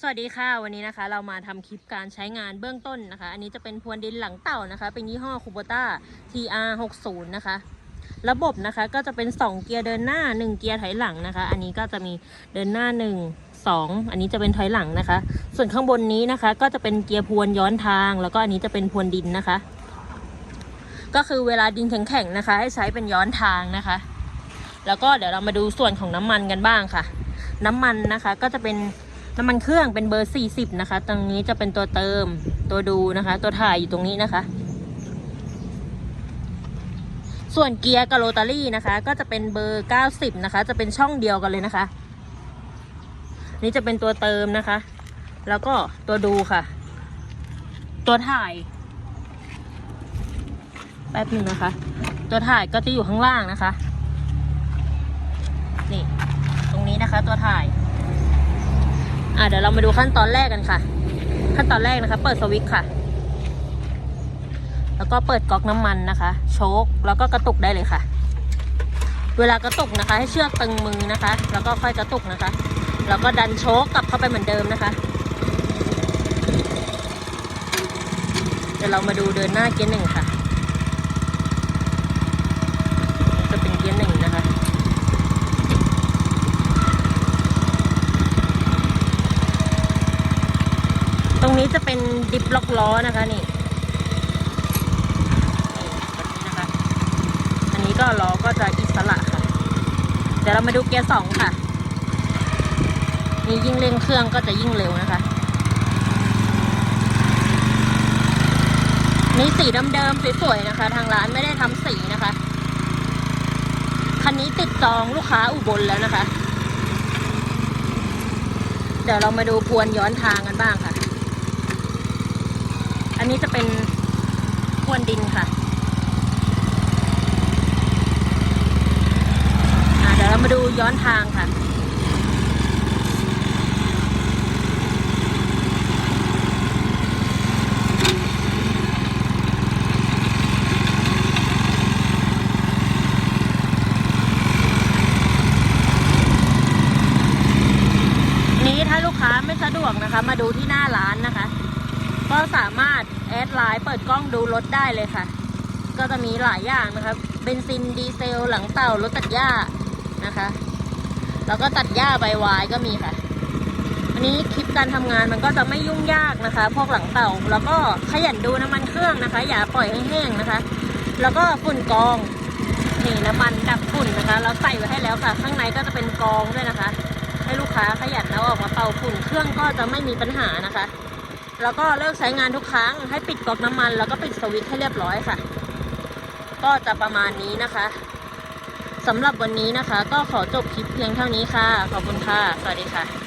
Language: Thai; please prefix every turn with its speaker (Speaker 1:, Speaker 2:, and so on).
Speaker 1: สวัสดีค่ะวันนี้นะคะ เรามาทำคลิปการใช้งานเบื้องต้นนะคะ อันนี้จะเป็นพรวนดินหลังเต่านะคะ เป็นยี่ห้อคูโบต้า TR 6 0 นะคะ ระบบนะคะก็จะเป็น 2 เกียร์เดินหน้า 1 เกียร์ถอยหลังนะคะ อันนี้ก็จะมีเดินหน้า 1 2 อันนี้จะเป็นถอยหลังนะคะ ส่วนข้างบนนี้นะคะ ก็จะเป็นเกียร์พรวนย้อนทาง แล้วก็อันนี้จะเป็นพรวนดินนะคะ ก็คือเวลาดินแข็งๆนะคะ ให้ใช้เป็นย้อนทางนะคะ แล้วก็เดี๋ยวเรามาดูส่วนของน้ำมันกันบ้างค่ะ น้ำมันนะคะก็จะเป็น น้ำมันเครื่องเป็นเบอร์ 40 นะคะ ตรงนี้จะเป็นตัวเติมตัวดูนะคะ ตัวถ่ายอยู่ตรงนี้นะคะ ส่วนเกียร์กับโรตารี่นะคะ ก็จะเป็นเบอร์ 90 นะคะ จะเป็นช่องเดียวกันเลยนะคะ นี่จะเป็นตัวเติมนะคะ แล้วก็ตัวดูค่ะ ตัวถ่ายแป๊บนึงนะคะ ตัวถ่ายก็จะอยู่ข้างล่างนะคะ นี่ ตรงนี้นะคะ ตัวถ่าย อะเดี๋ยวเรามาดูขั้นตอนแรกกันค่ะ ขั้นตอนแรกนะคะ เปิดสวิตช์ค่ะ แล้วก็เปิดก๊อกน้ำมันนะคะ โชคแล้วก็กระตุกได้เลยค่ะ เวลากระตุกนะคะ ให้เชือกตึงมือนะคะ แล้วก็ค่อยกระตุกนะคะ แล้วก็ดันโชคกลับเข้าไปเหมือนเดิมนะคะ เดี๋ยวเรามาดูเดินหน้าเกียร์หนึ่งค่ะ จะเป็นเกียร์หนึ่งนะคะ ต รงนี้จะเป็นดิฟล็อกล้อนะคะนี่อันนี้ก็ล้อก็จะอิสระค่ะ เดี๋ยวเรามาดูเกียร์สองค่ะ นี่ยิ่งเร่งเครื่องก็จะยิ่งเร็วนะคะนี่สีเดิมๆสวยๆนะคะ ทางร้านไม่ได้ทำสีนะคะ คันนี้ติดจองลูกค้าอุบลแล้วนะคะ เดี๋ยวเรามาดูพวนย้อนทางกันบ้างค่ะ นนี้จะเป็นพวนดินค่ะเดี๋ยวเรามาดูย้อนทางค่ะนี้ถ้าลูกค้าไม่สะดวกนะคะ มาดูที่หน้าร้านนะคะ ก็สามารถแอดไลน์เปิดกล้องดูรถได้เลยค่ะ ก็จะมีหลายอย่างนะคะเบนซินดีเซลหลังเต่ารถตัดหญ้านะคะ แล้วก็ตัดหญ้าใบวายก็มีค่ะอันนี้คลิปการทำงานมันก็จะไม่ยุ่งยากนะคะ พวกหลังเต่าแล้วก็ขยันดูน้ำมันเครื่องนะคะ อย่าปล่อยให้แห้งนะคะ แล้วก็ฝุ่นกองนี่น้ำมันดับฝุ่นนะคะ เราใส่ไว้ให้แล้วค่ะ ข้างในก็จะเป็นกองด้วยนะคะ ให้ลูกค้าขยันแล้วออกมาเป่าฝุ่นเครื่องก็จะไม่มีปัญหานะคะ แล้วก็เลิกใช้งานทุกครั้ง ให้ปิดก๊อกน้ำมัน แล้วก็ปิดสวิตช์ให้เรียบร้อยค่ะ ก็จะประมาณนี้นะคะสำหรับวันนี้นะคะ ก็ขอจบคลิปเพียงเท่านี้ค่ะ ขอบคุณค่ะ สวัสดีค่ะ